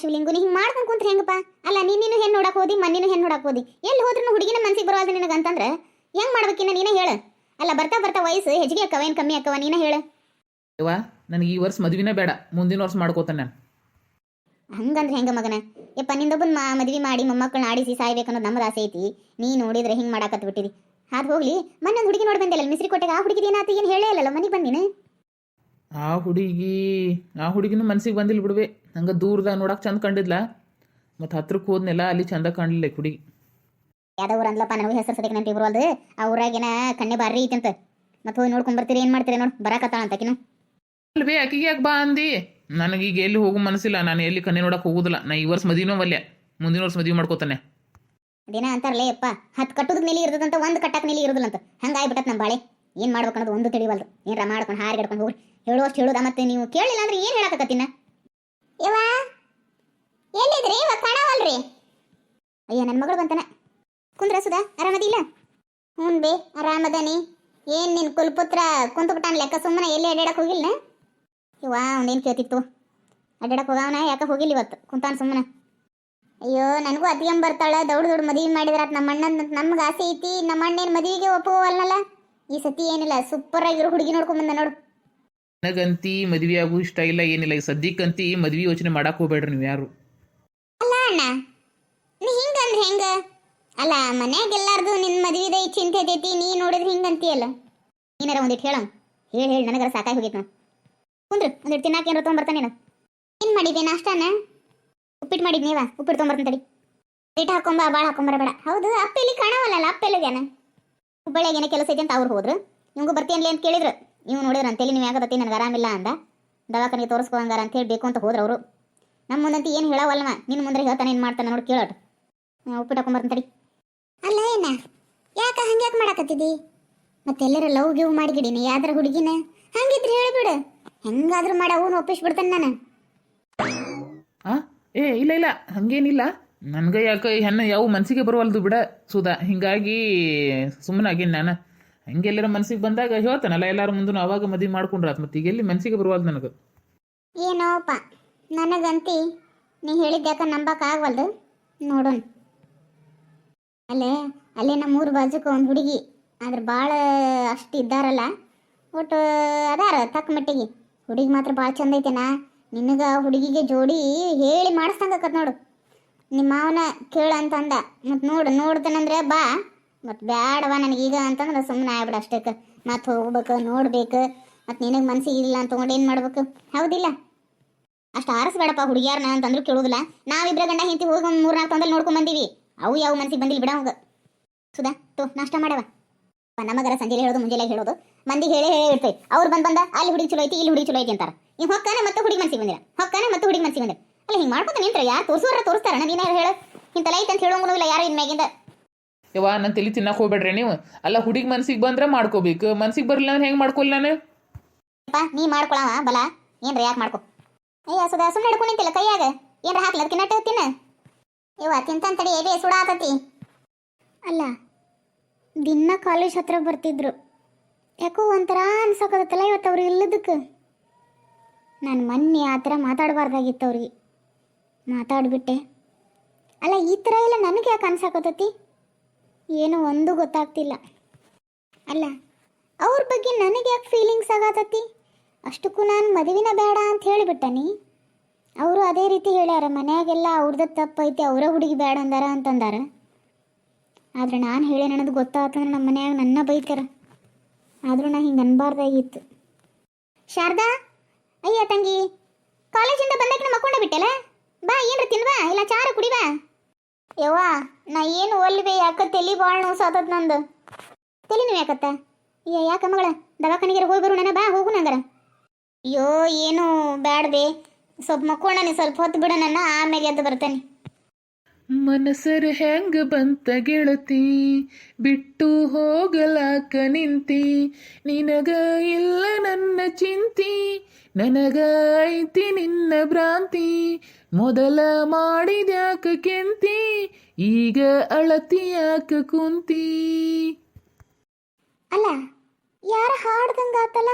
ಶಿವಲಿಂಗು ನೀ ಹಿಂಗೆ ಮಾಡ್ಕೊಂಡು ಕುಂತ್ರೆ ಹೆಂಗಪ್ಪ? ಅಲ್ಲ ನೀನು ಹೆಣ್ಣು ನೋಡಕ್ಕೆ ಹೋದಿ ಮನ್ನಿನ ಹೆಣ್ಣು ನೋಡಕ್ಕೆ ಹೋದಿ. ಎಲ್ಲಿ ಹೋದ್ರೂ ಹುಡುಗಿನ ಮನ್ಸಿಗೆ ಬರೋದು ನಿನಗೆ ಅಂತಂದ್ರೆ ಹೆಂಗ್ ಮಾಡ್ಬೇಕಿನ್ನ ನೀನೇ ಹೇಳು. ಅಲ್ಲ ಬರ್ತಾ ಬರ್ತಾ ವಯಸ್ಸು ಹೆಚ್ಚಿಗೆ ಅಕ್ಕವ ಏನು ಕಮ್ಮಿ ಅಕ್ಕವ ನೀನೇ ಹೇಳು. ಯವ್ವ ನನಗೆ ಈ ವರ್ಷ ಮದುವೆನೇ ಬೇಡ ಮುಂದಿನ ವರ್ಷ ಮಾಡ್ಕೋತಾನೆ ನಾನು. ಹಂಗಂದ್ರೆ ಹೆಂಗ ಮಗನ? ಯಪ್ಪ ನಿಂದೊಬ್ಬನ ಮಾ ಮದ್ವಿ ಮಾಡಿ ಮೊಮ್ಮಕ್ಕಳನ್ನ ಆಡಿಸಿ ಸಾಯ್ಬೇಕನ್ನೋದು ನಮ್ಮದು ಆಸೆ ಐತಿ. ನೀ ನೋಡಿದ್ರೆ ಹಿಂಗೆ ಮಾಡಾಕತ್ ಬಿಟ್ಟಿದಿ ಹಾದ್ ಹೋಗ್ಲಿ ಮೊನ್ನೆ ಒಂದು ಹುಡುಗಿ ನೋಡಿ ಬಂದಿಲ್ಲ ಮಿಸ್ರಿ ಕೊಟ್ಟೆಗೆ ಆ ಹುಡುಗಿ ಏನಾಯ್ತು ಏನು ಹೇಳೇ ಇಲ್ಲಲ್ಲ ಮನೆಗೆ ಬಂದಿನ ಆ ಹುಡುಗಿ ಆ ಹುಡುಗಿನೂ ಮನ್ಸಿಗೆ ಬಂದಿಲ್ಲ ಬಿಡುವೆ. ಹಂಗೆ ದೂರದಾಗ ನೋಡಕ್ಕೆ ಚಂದ ಕಂಡಿದ್ಲ. ಮತ್ತು ಹತ್ರಕ್ಕೆ ಹೋದ್ನೆಲ್ಲ ಅಲ್ಲಿ ಚಂದ ಕಾಣಲಿಲ್ಲ ಹುಡುಗಿ. ಯಾವ್ದೋ ಊರು ಅಂದ್ಲಪ್ಪ ನನಗೂ ಹೆಸರು ಸದಕ್ಕೆ ನೆನಪಿ ಬರೋಲ್ದು ಆ ಊರಾಗಿನ ಕಣ್ಣೆ ಬಾರಿ ಅಂತ ಮತ್ತೆ ಹೋಗಿ ನೋಡ್ಕೊಂಡ್ ಬರ್ತೀರಿ ಏನು ಮಾಡ್ತೀರಿ ನೋಡು. ಬರಾಕತ್ತಾಳ ಅಂತಕಿನು ಅಲ್ವೇ ಆಕಿಗೆ ಯಾಕೆ ಬಾ ಅಂದಿ? ನನಗೀಗ ಎಲ್ಲಿ ಹೋಗೋ ಮನಸ್ಸಿಲ್ಲ. ನಾನು ಎಲ್ಲಿ ಕಣ್ಣೆ ನೋಡಕ್ಕೆ ಹೋಗುದಿಲ್ಲ. ನಾ ಈ ವರ್ಷ ಮದುವೆನೂ ಒಲ್ಲೆ ಮುಂದಿನ ವರ್ಷ ಮದುವೆ ಮಾಡ್ಕೋತಾನೆ. ದಿನ ಅಂತಾರಲ್ಲೇ ಯಪ್ಪ. ಹತ್ತು ಕಟ್ಟೋದಕ್ಕೆ ನೆಲಿ ಇರ್ತದಂತ ಒಂದು ಕಟ್ಟಕ್ಕೆ ನೆಲಿ ಹಂಗೆ ಆಗ್ಬಿಟ್ಟತ್ ನಮ್ಮ ಬಾಳೆ. ಏನು ಮಾಡ್ಬೇಕು ಅನ್ನೋದು ಒಂದು ತಿಳಿವಲ್ದು. ಏನ್ರ ಮಾಡ್ಕೊಂಡು ಹಾರಿಗಡ್ಕೊಂಡು ಹೋಗ್ರಿ. ಹೇಳುವಷ್ಟು ಹೇಳುದ ಮತ್ತೆ ನೀವು ಕೇಳಿಲ್ಲ ಅಂದ್ರೆ ಏನು ಹೇಳಕತ್ತಿನ? ಯವ್ವ ಎಲ್ಲಿದ್ರಿ? ಇವ ಕಾಣವಲ್ರಿ. ಅಯ್ಯ ನನ್ನ ಮಗಳು ಬಂತನ. ಕುಂದ್ರ ಸುಧಾ ಆರಾಮದಿಲ್ಲ? ಹ್ಞೂ ಬೇ ಆರಾಮದನಿ. ಏನು ನಿನ್ನ ಕುಲ್ಪುತ್ರ ಕುಂತು ಬಿಟ್ಟಾನ ಲೆಕ್ಕ ಸುಮ್ಮನೆ ಎಲ್ಲಿ ಅಡ್ಡಾಡಕ್ಕೆ ಹೋಗಿಲ್ಲ ಇವ ಅವ್ನೇನು ಕೇಳ್ತಿತ್ತು ಅಡ್ಡಾಡಕ್ಕೆ ಹೋಗವನ ಯಾಕೆ ಹೋಗಿಲ್ಲ ಇವತ್ತು ಕುಂತಾನ ಸುಮ್ಮನೆ. ಅಯ್ಯೋ ನನಗೂ ಅತಿಯಂ ಬರ್ತಾಳ ದೌಡ್ ದೌಡ್ ಮದುವೆ ಮಾಡಿದ್ರಾತ್ ನಮ್ಮ ಅಣ್ಣನ ನಮ್ಗೆ ಆಸೆ ಐತಿ. ನಮ್ಮ ಅಣ್ಣೇನು ಮದುವೆಗೆ ಒಪ್ಪುವಲ್ಲಲ್ಲ ಈ ಸತಿ ಏನಿಲ್ಲ ಸೂಪರ್ ಆಗಿರೋ ಹುಡುಗಿ ನೋಡ್ಕೊಂಡ್ ಬಂದ ನೋಡು. ನನಗಂತಿ ಮದುವೆ ಆಗು ಇಷ್ಟ ಇಲ್ಲ, ಏನಿಲ್ಲ. ಈಗ ಸದ್ಯಕ್ಕಂತಿ ಮದ್ವೆ ಯೋಚನೆ ಮಾಡಕ್ಕೆ ಹೋಗ್ಬೇಡ್ರಿ ನೀವು ಯಾರು. ಅಲ್ಲ ಅಣ್ಣ, ನೀ ಹಿಂಗಂದ್ರೆ ಹೆಂಗ? ಅಲ್ಲ, ಮನ್ಯಾಗ ಎಲ್ಲಾರ್ದು ನಿನ್ ಮದ್ವಿದ ಈ ಚಿಂತೆ ಐತೈತಿ ನೀ ನೋಡಿದ್ರೆ ಹಿಂಗಂತೀಯಲ್ಲ ನೀನಾರ ಒಂದಿಟ್ಟು ಹೇಳ. ಹೇಳಿ ಹೇಳಿ, ನನಗರ ಸಾಕಾಗಿ ಹೋಗಿತ್ತು ನಾವು ಕುಂದ್ರು ಒಂದಿಟ್ಟು ತಿನ್ನಾಕ ಏನಾರ ತೊಗೊಂಬರ್ತಾನೆ ನೀನು. ಏನು ಮಾಡಿದ್ದೆ ನಾಷ್ಟಾನ ಉಪ್ಪಿಟ್ಟು ಮಾಡಿದ್ ನೀವ? ಉಪ್ಪಿಟ್ಟು ತೊಗೊಂಬರ್ತಾನೆ ತಡಿ. ಇಟ್ಟು ಹಾಕೊಂಬ ಭಾಳ ಹಾಕೊಂಬರಬೇಡ ಹೌದು, ಅಪ್ಪ ಇಲ್ಲಿ ಕಾಣವಲ್ಲ ಅಪ್ಪ ಎಲ್ಲಿಗ್ಯಾನ ಹುಬ್ಬಳ್ಳಿಯಾಗ ಏನ ಕೆಲಸ ಐತೆ ಅಂತ ಅವ್ರು ಹೋದ್ರು. ನಿಮಗೂ ಬರ್ತೀಯನ್ಲಿ ಅಂತ ಕೇಳಿದ್ರು. ನೀವು ನೋಡಿದ್ರ ಅಂತೇಳಿ ನೀವು ಯಾಕತ್ತಿ ನನಗೆ ಆರಾಮಿಲ್ಲ ಅಂದ. ದವಾಖಾನೆಗೆ ತೋರಿಸ್ಕೊಂಗಾರ ಅಂತ ಹೇಳಿ ಬೇಕು ಅಂತ ಹೋದ್ರು ಅವರು. ನಮ್ಮ ಮುಂದಂತ ಏನು ಹೇಳವಲ್ವ ನಿನ್ನ ಮುಂದೆ ಹೇಳ್ತಾನೆ ಏನು ಮಾಡ್ತಾನೆ ನೋಡಿ ಕೇಳೋಟ್ ಉಪ್ಪಿಟ್ಟು ಹಾಕೊಂಬರ್ತಾನೆ ತಡಿ. ಅಲ್ಲ ಏನ? ಯಾಕ ಹಂಗ್ಯಾಕೆ ಮಾಡಕತ್ತಿದಿ? ಮತ್ತೆಲ್ಲರ ಲವ್ ಗಿವ್ ಮಾಡಿಗಿಡೀನಿ ಯಾವ್ದ್ರ ಹುಡುಗಿನ? ಹಂಗಿದ್ರೆ ಹೇಳ್ಬಿಡು. ಹೆಂಗಾದ್ರೂ ಮಾಡ ಅವನು ಒಪ್ಪಿಸ್ಬಿಡ್ತಾನೆ ನಾನು. ಆ? ಏ ಇಲ್ಲ ಇಲ್ಲ ಹಂಗೇನಿಲ್ಲ. ನನಗೆ ಯಾಕೆ ಹೆಣ್ಣು ಯಾವ ಮನಸ್ಸಿಗೆ ಬರುವಲ್ದು ಬಿಡ ಸುಧಾ. ಹಿಂಗಾಗಿ ಸುಮ್ಮನಾಗಿ ಆಗೀನಿ ನಾನು ಹಂಗೆಲ್ಲರ ಮನ್ಸಿಗೆ ಬಂದಾಗ ಹೇಳ್ತಾನಲ್ಲ, ಎಲ್ಲಾರ ಮುಂದೂ ಅವಾಗ ಮದುವೆ ಮಾಡ್ಕೊಂಡ್ರು ಮತ್ತೆ ಈಗ ಎಲ್ಲಿ ಮನಸ್ಸಿಗೆ ಬರುವಲ್ದು ನನಗೆ? ಏನೋಪ್ಪ, ನನಗಂತಿ ನೀ ಹೇಳಿದ್ಯಾಕ ನಂಬಕ್ಕಾಗವಲ್ದು ನೋಡೋಣ. ಅಲ್ಲೇ ಅಲ್ಲೇ ನಮ್ಮ ಊರು ಬಾಜುಕ ಒಂದು ಹುಡುಗಿ, ಆದ್ರೆ ಭಾಳ ಅಷ್ಟು ಇದ್ದಾರಲ್ಲ, ಒಟ್ಟು ಅದಾರ ತಕ್ಕ ಮಟ್ಟಿಗೆ. ಹುಡುಗಿ ಮಾತ್ರ ಭಾಳ ಚಂದ ಐತೆನಾ? ನಿನಗೆ ಹುಡುಗಿಗೆ ಜೋಡಿ ಹೇಳಿ ಮಾಡಿಸ್ದಂಗಕ್ಕತ್ ನೋಡು. ನಿಮ್ಮ ಮಾವನ ಕೇಳು ಅಂತ ಅಂದ. ಮತ್ತು ನೋಡು, ನೋಡ್ತಾನಂದ್ರೆ ಬಾ. ಮತ್ತು ಬ್ಯಾಡವ ನನಗೀಗ ಅಂತಂದ್ರೆ ಸುಮ್ಮನೆ ಆಗ್ಬಿಡ ಅಷ್ಟಕ್ಕೆ. ಮತ್ತೆ ಹೋಗ್ಬೇಕು, ನೋಡ್ಬೇಕು. ಮತ್ತು ನಿನಗೆ ಮನ್ಸಿಗೆ ಇಲ್ಲ ಅಂತ ತೊಗೊಂಡು ಏನು ಮಾಡ್ಬೇಕು? ಹೌದಿಲ್ಲ. ಅಷ್ಟು ಆರಿಸ್ಬೇಡಪ್ಪ ಹುಡುಗಿಯಾರನ ಅಂತಂದ್ರು ಕೇಳೋದಿಲ್ಲ. ನಾವಿಬ್ರ ಗಂಡ ಹಿಂತಿ ಹೋಗಿ ಒಂದು ಮೂರ್ನಾಲ್ಕು ತಂದಲ್ಲಿ ನೋಡ್ಕೊಂಡ್ ಬಂದಿವಿ. ಅವು ಯಾವ ಮನ್ಸಿಗೆ ಬಂದಿಲ್ಲ ಬಿಡ ಅವಾಗ. ಸುಧಾ, ತೋ, ನಾಷ್ಟ ಮಾಡವ? ನಮಗರ ಸಂಜೆ ಹೇಳೋದು, ಮುಂಜಾನೆ ಹೇಳೋದು. ಮಂದಿಗೆ ಹೇಳಿ ಹೇಳಿ ಇರ್ತೈತಿ. ಅವ್ರು ಬಂದ್ ಬಂದ, ಅಲ್ಲಿ ಹುಡುಗಿ ಚಲೋ ಐತಿ, ಇಲ್ಲಿ ಹುಡುಗಿ ಚಲೋ ಐತಿ ಅಂತಾರೆ. ನೀವು ಹೊಕ್ಕಾನೆ ಮತ್ತೆ ಹುಡುಗಿ ಮನ್ಸಿಗೆ ಬಂದಿರ? ಹೊಕ್ಕಾನೆ ಮತ್ತೆ ಹುಡುಗಿ ಮನ್ಸಿಗೆ ಬಂದಿರ? ಅಲ್ಲ ಹಿಂಗೆ ಮಾಡ್ಕೊತ ನಿಂತ್ರ. ಯಾರು ತೋರಿಸೋರ ತೋರಿಸ್ತಾರ? ನೀನೇ ಹೇಳು. ಇಂತಲ್ಲ ಐತೆ ಅಂತ ಹೇಳೋಂಗೂ ಇಲ್ಲ, ಯಾರು ಇನ್ ಮ್ಯಾಗಿಂದ. ಯವ್ವ ನನ್ನ ತಲೆ ತಿನ್ನಕ್ಕೆ ಹೋಗ್ಬೇಡ್ರಿ ನೀವು. ಅಲ್ಲ, ಹುಡುಗಿ ಮನ್ಸಿಗೆ ಬಂದ್ರೆ ಮಾಡ್ಕೋಬೇಕು. ಮನ್ಸಿಗೆ ಬರಲಿಲ್ಲ ಅಂದ್ರೆ ಹೆಂಗೆ ಮಾಡ್ಕೊಲ್ಲ ನಾನು? ಅಪ್ಪ, ನೀ ಮಾಡ್ಕೊಳವ, ಬಲ. ಏನ್ರ, ಯಾಕೆ ಮಾಡ್ಕೊ? ಅಯ್ಯ, ಸುಧಾ ಸುಮ್ಮನೆ ಹಿಡ್ಕೊಂಡು ನಿಂತಿಲ್ಲ ಕೈಯಾಗ. ಏನ್ರ ಹಾಕ್ಲಿ ಅದಕ್ಕೆ ನಟ್ಟು ತಿನ್ನ. ಇವ ತಿಂತಂತ ತಡಿ, ಎದೆ ಸುಡಾತತಿ. ಅಲ್ಲ, ದಿನ ಕಾಲೇಜ್ ಹತ್ರ ಬರ್ತಿದ್ರು. ಯಾಕೋ ಒಂಥರ ಅನ್ಸಕತ್ತಲ್ಲ ಇವತ್ತು ಅವ್ರಿಗೆ ಇಲ್ಲದಕ್ಕೆ. ನಾನು ಮೊನ್ನೆ ಆ ಥರ ಮಾತಾಡಬಾರ್ದಾಗಿತ್ತು ಅವ್ರಿಗೆ. ಮಾತಾಡ್ಬಿಟ್ಟೆ. ಅಲ್ಲ, ಈ ಥರ ಎಲ್ಲ ನನಗೆ ಯಾಕೆ ಅನ್ಸಕತ್ತತಿ? ಏನೋ ಒಂದು ಗೊತ್ತಾಗ್ತಿಲ್ಲ. ಅಲ್ಲ, ಅವ್ರ ಬಗ್ಗೆ ನನಗೆ ಯಾಕೆ ಫೀಲಿಂಗ್ಸ್ ಆಗತತಿ ಅಷ್ಟಕ್ಕೂ ನಾನು ಮದುವಿನ ಬೇಡ ಅಂತ ಹೇಳಿಬಿಟ್ಟನಿ. ಅವರು ಅದೇ ರೀತಿ ಹೇಳ್ಯಾರ, ಮನ್ಯಾಗೆಲ್ಲ ಅವ್ರದ್ದು ತಪ್ಪೈತಿ, ಅವರ ಹುಡುಗಿ ಬೇಡ ಅಂದಾರ ಅಂತಂದಾರ. ಆದ್ರೆ ನಾನು ಹೇಳಿ ನನದು ಗೊತ್ತಾತಂದ್ರೆ ನಮ್ಮ ಮನ್ಯಾಗ ನನ್ನ ಬೈತಾರ. ಆದರೂ ನಾ ಹಿಂಗೆ ಅನ್ಬಾರ್ದಾಗಿತ್ತು. ಶಾರದಾ? ಅಯ್ಯ ತಂಗಿ ಕಾಲೇಜಿಂದ ಬಂದಕ್ಕೆ ಮಕ್ಕೊಂಡ ಬಿಟ್ಟಲ್ಲ? ಬಾ, ಏನ್ರ ತಿನ್ವಾ ಇಲ್ಲ ಚಾರು ಕುಡಿವಾ? ಯವ್ವ, ನಾ ಏನು ಒಲ್ವೆ? ಯಾಕ ತಲಿ ಭಾಳ ನೋಸಾತದ ನಂದು? ತಲೆ ನೀವು ಯಾಕತ್ತ? ಯಾಕ ಮಗಳ? ದವಾಖಾನಿಗೆ ಹೋಗಿ ಬರು ನನ್ನ ಬಾ, ಹೋಗು ನಂಗರ. ಅಯ್ಯೋ, ಏನು ಬ್ಯಾಡ್ಬೆ. ಸ್ವಲ್ಪ ಮಕ್ಕೋಣ ಸ್ವಲ್ಪ ಹೊತ್ತು ಬಿಡ ನನ್ನ. ಆಮೇಲೆ ಎದ್ದು ಬರ್ತೇನೆ. ಮನಸರು ಹೆಂಗ ಬಂತ ಗೆಳತಿ? ಬಿಟ್ಟು ಹೋಗಲಾಕ ನಿಂತಿ. ನಿನಗ ಇಲ್ಲ ನನ್ನ ಚಿಂತಿ. ನನಗ ಐತಿ ನಿನ್ನ ಭ್ರಾಂತಿ. ಮೊದಲ ಮಾಡಿದ್ಯಾಕ ಕೆಂತಿ, ಈಗ ಅಳತಿ ಯಾಕ ಕುಂತಿ? ಅಲ್ಲ, ಯಾರ ಹಾಡ್ದಂಗಾತಲ್ಲ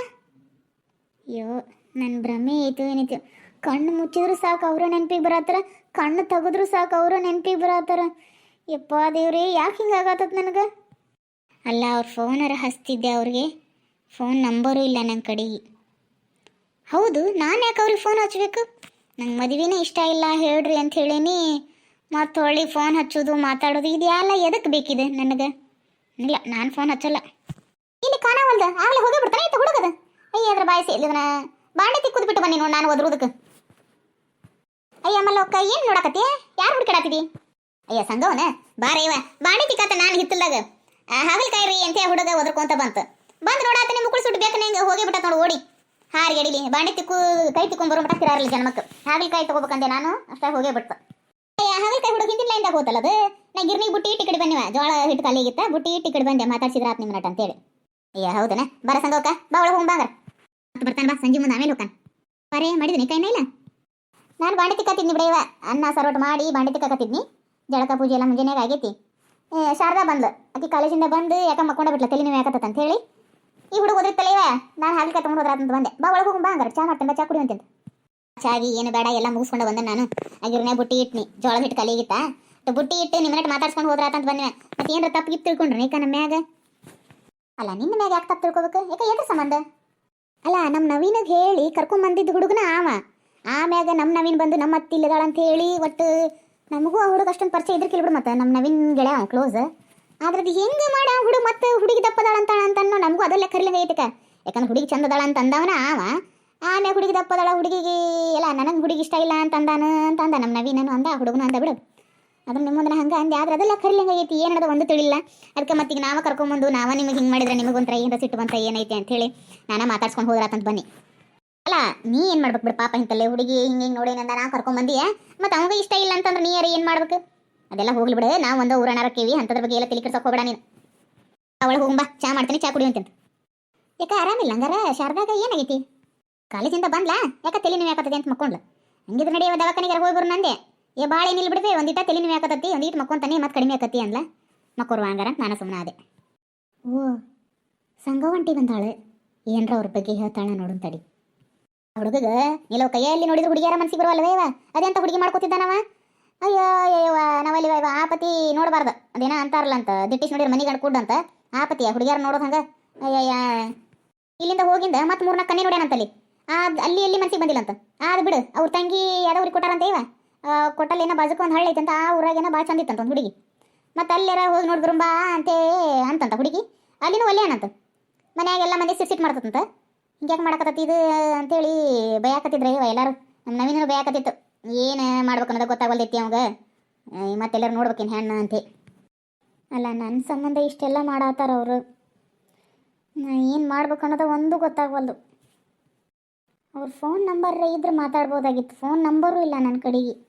ಅಯ್ಯೋ ನನ್ನ ಭ್ರಮೆ ಐತು ಏನಿತ್ತು ಕಣ್ಣು ಮುಚ್ಚಿದ್ರು ಸಾಕು ಅವರು ನೆನಪಿಗೆ ಬರತ್ತಾರ, ಕಣ್ಣು ತೆಗೆದ್ರು ಸಾಕು ಅವರು ನೆನಪಿಗೆ ಬರತ್ತಾರ. ಯಪ್ಪ ದೇವ್ರಿ, ಯಾಕೆ ಹಿಂಗಾಗತ್ತದ ನನಗೆ? ಅಲ್ಲ, ಅವ್ರ ಫೋನರ ಹಚ್ತಿದ್ದೆ ಅವ್ರಿಗೆ. ಫೋನ್ ನಂಬರು ಇಲ್ಲ ನನ್ನ ಕಡೆಗೆ. ಹೌದು, ನಾನು ಯಾಕೆ ಅವ್ರಿಗೆ ಫೋನ್ ಹಚ್ಬೇಕು? ನಂಗೆ ಮದುವೆನೇ ಇಷ್ಟ ಇಲ್ಲ, ಹೇಳ್ರಿ ಅಂತ ಹೇಳೀನಿ. ಮತ್ತು ಹೊಳ್ಳಿ ಫೋನ್ ಹಚ್ಚೋದು, ಮಾತಾಡೋದು ಇದೆಲ್ಲ ಎದಕ್ಕೆ ಬೇಕಿದೆ ನನಗೆ? ಇಲ್ಲ, ನಾನು ಫೋನ್ ಹಚ್ಚಲ್ಲ. ಇಲ್ಲಿ ಕಾಣವಲ್ದ ಆಗಲೇ ಹೋಗಿ ಬಿಡ್ತಾನೆ ಇತ್ತು ಹುಡುಗದ? ಅಯ್ಯ, ಅದ್ರ ಬಾಯಿ ಇದನ್ನ ಬಾಂಡೆ ತಿಕ್ಕುದ್ ಬಿಟ್ಟು ಬನ್ನಿ ನೋಡಿ ನಾನು ಒದ್ರುದಕ್ಕೆ ಅಯ್ಯ ಮಲ್ಲೋಕ್ಕ ಏನು ನೋಡಕತ್ತಿ? ಯಾರು ಹುಡುಕಾಡತ್ತಿದಿ ಅಯ್ಯ, ಸಂಗವನ, ಬಾರ ಇವ. ಬಾಂಡೆ ತಿಕ್ಕಾತ ನಾನು ಹಿತ್ತಲ್ದಾಗ. ಹಾಗಲ್ಕಾಯಿ ರೀ ಅಂತ ಹುಡುಗ ಒದರ್ಕೊಂತ ಬಂತು. ಬಂದು ನೋಡಾತನೆ ಮುಕ್ಕಳು ಸುಟ್ಟು ಬೇಕು ನಂಗೆ ಹೋಗಿ ಬಿಟ್ಟ ನೋಡಿ ಓಡಿ. ಹಾರಿ ಗಡಿಲಿ ಬಾಂಡೆ ತಿಕ್ಕು ಕೈ ತಿಕ್ಕೊಂಡ್ ಬರೋ ಮಟ್ಟ ತಿರಾರಲ್ಲ ಜನ್ಮಕ್ಕೆ ಹಾಗಲಕಾಯಿ ತಗೋಬೇಕಂದೆ ನಾನು ಅಷ್ಟೇ ಹೋಗೇ ಬಿಡ್ತು ಹಾಗಲ್ಕಾಯಿ ಹುಡುಗ ಹಿಂದಿನ ಇಂದ ಹೋತಲ್ಲ ಅದು? ನಾ ಗಿರ್ನಿ ಬುಟ್ಟಿ ಟಿಕೆಟ್ ಬಂದಿವ. ಜೋಳ ಹಿಟ್ಟು ಕಲ್ಲಿಗಿತ್ತ ಬುಟ್ಟಿ ಟಿಕೆಟ್ ಬಂದೆ ಮಾತಾಡ್ಸಿದ್ರ ಆತ್ ನಿಮ್ಮ ನಟ ಅಂತೇಳಿ. ಅಯ್ಯ ಹೌದನ? ಬರ ಸಂಗೋಕ ಬಾ ಒಳಗೆ ಹೋಗ್ಬಾಂಗ್ರ ಮತ್ತೆ ಬರ್ತಾನೆ ಬಾ ಸಂಜೆ ಮುಂದೆ ಆಮೇಲೆ ಹೋಗ್ತಾನೆ. ಬರೇ ಮಾಡಿದ್ದೀನಿ ಕೈನ ಇಲ್ಲ ನಾನು ಬಾಂಡೆ ತಿಕ್ಕತ್ತಿದ್ನಿ ಬಿಡ ಇವ. ಅನ್ನ ಸರೋಟ್ ಮಾಡಿ ಬಾಂಡೆ ತಿಕ್ಕತ್ತಿದ್ನಿ ಜಳಕ ಪೂಜೆ ಎಲ್ಲ ಮುಂಜಾನೆ ಆಗೈತಿ. ಏ, ಶಾರದಾ ಬಂದ್ಲು. ಆಕಿ ಕಾಲೇಜಿಂದ ಬಂದು ಯಾಕ ಮಕ್ಕೊಂಡ ಬಿಟ್ಲ ತಲೆ ನೀವು ಯಾಕತ್ತ ಅಂತ ಹೇಳಿ ಈ ಹುಡುಗ ಓದಿರ್ತಲ್ಲ ಇವ ನಾನು ಹಾಗೆ ತಗೊಂಡು ಹೋದ್ರ ಅಂತ ಬಂದೆ. ಬಾ ಒಳಗೆ ಹೋಗಿ ಬಾ ಹಂಗಾರೆ. ಚಾ ಮಾಡ್ತೇನೆ ಚಾ ಕುಡಿ ಅಂತಂತ ಚಾಗಿ, ಏನು ಬೇಡ, ಎಲ್ಲ ಮುಗಿಸ್ಕೊಂಡು ಬಂದೆ ನಾನು. ಆಗಿರ್ನೇ ಬುಟ್ಟಿ ಇಟ್ನಿ. ಜೋಳದ ಹಿಟ್ಟು ಕಲಿಗಿತ್ತ? ಬುಟ್ಟಿ ಇಟ್ಟು ನಿಮ್ಮ ನೆಟ್ ಮಾತಾಡ್ಸ್ಕೊಂಡು ಹೋದ್ರ ಅಂತ ಬಂದೆ ಮತ್ತೆ ಏನಾರ ತಪ್ಪು ಗಿಪ್ ತಿಳ್ಕೊಂಡ್ರಿ ಈಗ ನಮ್ಮ ಮ್ಯಾಗ? ಅಲ್ಲ, ನಿನ್ನ ಮ್ಯಾಗ ಯಾಕೆ ತಪ್ಪು ತಿಳ್ಕೊಬೇಕು? ಯಾಕೆ ಎದ್ರ ಸಂಬಂಧ? ಅಲ್ಲ, ನಮ್ಮ ನವೀನಿಗೆ ಹೇಳಿ ಕರ್ಕೊಂಡ್ ಬಂದಿದ್ದ ಹುಡುಗನ ಆವ. ಆಮ್ಯಾಗ ನಮ್ಮ ನವೀನ್ ಬಂದು ನಮ್ಮ ಅತ್ತಿ ಇಲ್ಲದಾಳ ಅಂತ ಹೇಳಿ ಒಟ್ಟು ನಮಗೂ ಆ ಹುಡುಗ ಅಷ್ಟೊಂದು ಪರಿಚಯ ಇದ್ರ ಬಿಡು ಮತ್ತೆ. ನಮ್ಮ ನವೀನ್ ಗೆಳೆಯ ಕ್ಲೋಸ್ ಆದ್ರೆ ಅದು ಹೆಂಗೆ ಮಾಡ ಹುಡುಗ ಮತ್ತೆ ಹುಡುಗಿ ದಪ್ಪದಾಳ ಅಂತ ಅಂತ ನಮಗೂ ಅದೆಲ್ಲ ಕರಿಲಿಂಗ ಐತಕ. ಯಾಕಂದ್ರೆ ಹುಡುಗಿ ಚಂದದಾಳ ಅಂತ ಅಂದವನ ಅವ. ಆಮೇಲೆ ಹುಡುಗಿ ದಪ್ಪದಾಳ ಹುಡುಗಿಗೆ, ಎಲ್ಲ ನನಗೆ ಹುಡುಗಿ ಇಷ್ಟ ಇಲ್ಲ ಅಂತ ಅಂದಾನ ಅಂತ ಅಂದ ನಮ್ಮ ನವೀನನು ಅಂದ, ಹುಡುಗನು ಅಂದ ಬಿಡು. ಅದನ್ನ ನಿಮ್ಮ ಮುಂದೆ ಹಂಗೆ ಅಂದೆ ಆದ್ರೆ ಅದೆಲ್ಲ ಕರಿಲಿಂಗ ಐತಿ ಏನದ ಒಂದು ತಿಳಿಲ್ಲ. ಅದಕ್ಕೆ ಮತ್ತೀಗ ನಾವ ಕರ್ಕೊಂಬಂದು, ನಾವ ನಿಮಗೆ ಹಿಂಗೆ ಮಾಡಿದ್ರೆ ನಿಮಗೊಂಥರ ಏನರ ಸಿಟ್ಟು ಬಂತ ಏನೈತೆ ಅಂತ ಹೇಳಿ ನಾನ ಮಾತಾಡ್ಸ್ಕೊಂಡು ಅಂತ ಬನ್ನಿ. ಅಲ್ಲ, ನೀ ಏನು ಮಾಡ್ಬೇಕು ಬಿಡು ಪಾಪ ಇಂತಲ್ಲೇ ಹುಡುಗಿ ಹಿಂಗೆ ಹಿಂಗೆ ನೋಡಿ ನಂದ ನಾ ಕರ್ಕೊಂಬಂದಿಯ? ಮತ್ತೆ ಅವಾಗ ಇಷ್ಟ ಇಲ್ಲ ಅಂತಂದ್ರೆ ನೀ ಯಾರು ಏನು ಮಾಡ್ಬೇಕು? ಅದೆಲ್ಲ ಹೋಗ್ಲಿ ಬಿಡು. ನಾವು ಒಂದು ಊರನಾರ ಕೇವಿ ಅಂತದ್ರ ಬಗ್ಗೆ ಎಲ್ಲ ತಲೆ ಕೆಡ್ಸೋಕೆ ಹೋಗ್ಬೇಡ ನೀನು. ಅವಳು ಹೋಗುಂಬಾ ಚಾ ಮಾಡ್ತೀನಿ, ಚಾ ಕುಡಿ ಅಂತ ಯಾಕೆ ಆರಾಮಿಲ್ಲ ಹಂಗಾರ? ಶಾರದಾಗ ಏನಾಗೈತಿ? ಕಾಲೇಜಿಂದ ಬಂದ್ಲಾ? ಯಾಕೆ ತಲೆ ನೀವು ಯಾಕತ್ತೈತಿ ಅಂತ ಮಕ್ಕೊಂಡ್ಲು? ಹಂಗಿದ್ರೆ ನಡೆಯುವ ದವಾಖಾನಿಗೆ ಹೋಗಿ ಬರು ನಂದೆ. ಏ ಭಾಳ ಏನಿಲ್ಲ ಬಿಡ್ಬೇ ಒಂದಿಟ ತಲೆ ನೀವು ಯಾಕತ್ತತಿ ಒಂದಿಟ್ಟು ಮಕ್ಕೊಂತಾನೆ, ಮತ್ತೆ ಕಡಿಮೆ ಆಕತ್ತಿ ಅಂದ್ಲ? ಮಕ್ಕೋರುವ ಹಂಗಾರ ನಾನು ಸುಮ್ಮನೆ ಅದೇ ಓ ಸಂಗವಂಟಿ ಬಂದಾಳೆ. ಏನ್ರ ಅವ್ರ ಬಗ್ಗೆ ಹೇಳ್ತಾಳೆ ನೋಡೋಣ ತಡಿ. ಹುಡುಗಗ ನಿಲೋ ಕೈಯಲ್ಲಿ ನೋಡಿದ್ರೆ ಹುಡುಗಿಯರ ಮನಸ್ಸಿಗೆ ಬರುವಲ್ವೇ ಇವ? ಅದೆಂತ ಹುಡುಗಿ ಮಾಡ್ಕೋತಿದ್ದಾನವ? ಅಯ್ಯೋ ಅಯ್ಯವ್ವ ನಾವಲ್ಲಿ ಇವ ಆಪತಿ ನೋಡಬಾರ್ದು. ಅದೇನ ಅಂತಾರಲ್ಲ ಅಂತ ದಿಟ್ಟಿಸ್ ನೋಡಿದ್ರೆ ಮನಿಗೆ ಕೂಡ ಅಂತ ಆಪತಿ ಹುಡುಗಿಯರ ನೋಡೋದು ಹಂಗ? ಅಯ್ಯಯ್ಯ. ಇಲ್ಲಿಂದ ಹೋಗಿಂದ ಮತ್ತೆ ಮೂರ್ನಾಲ್ಕು ಕಣ್ಣಿ ನೋಡ್ಯಾನಂತಲ್ಲಿ ಆ, ಅಲ್ಲಿ ಎಲ್ಲಿ ಮನ್ಸಿಗೆ ಬಂದಿಲ್ಲ ಅಂತ ಆದ್ ಬಿಡು, ಅವ್ರ ತಂಗಿ ಯಾವ್ದೋ ಊರಿಗೆ ಕೊಟ್ಟಾರಂತ ಇವ. ಕೊಟ್ಟಲ್ಲಿ ಏನೋ ಬಾಜುಕ ಒಂದು ಹಳ್ಳಿ ಐತಂತ ಆ ಊರಾಗೇನೋ ಭಾಳ ಚಂದ ಇತ್ತಂತ ಒಂದು ಹುಡುಗಿ. ಮತ್ತೆ ಅಲ್ಲೆರ ಹೋಗಿ ನೋಡಿದ್ರು ಬಾ ಅಂತೇ ಅಂತಂತ ಹುಡುಗಿ. ಅಲ್ಲಿನೂ ಒಲ್ಲೆ ಏನಂತ ಮನ್ಯಾಗೆಲ್ಲ ಮಂದಿ ಸಿಟ್ ಮಾಡ್ತದಂತ ಹಿಂಗ್ಯಾಕೆ ಮಾಡಕತ್ತತಿ ಇದು ಅಂತೇಳಿ ಭಯ ಇವ ಎಲ್ಲರೂ. ನಮ್ಮ ನವೀನ ಬಯಾಕತ್ತಿತ್ತು ಏನು ಮಾಡ್ಬೇಕು ಅನ್ನೋದು ಗೊತ್ತಾಗಲ್ದೈತಿ ಅವಾಗ? ಮತ್ತೆಲ್ಲರೂ ನೋಡ್ಬೇಕೇನು ಹೆಣ್ಣು ಅಂತೆ. ಅಲ್ಲ ನನ್ನ ಸಂಬಂಧ ಇಷ್ಟೆಲ್ಲ ಮಾಡತ್ತಾರ ಅವರು. ಏನು ಮಾಡ್ಬೇಕು ಅನ್ನೋದು ಒಂದು ಗೊತ್ತಾಗವಲ್ದು. ಅವ್ರ ಫೋನ್ ನಂಬರ್ ಇದ್ರೆ ಮಾತಾಡ್ಬೋದಾಗಿತ್ತು. ಫೋನ್ ನಂಬರು ಇಲ್ಲ ನನ್ನ ಕಡೆಗೆ.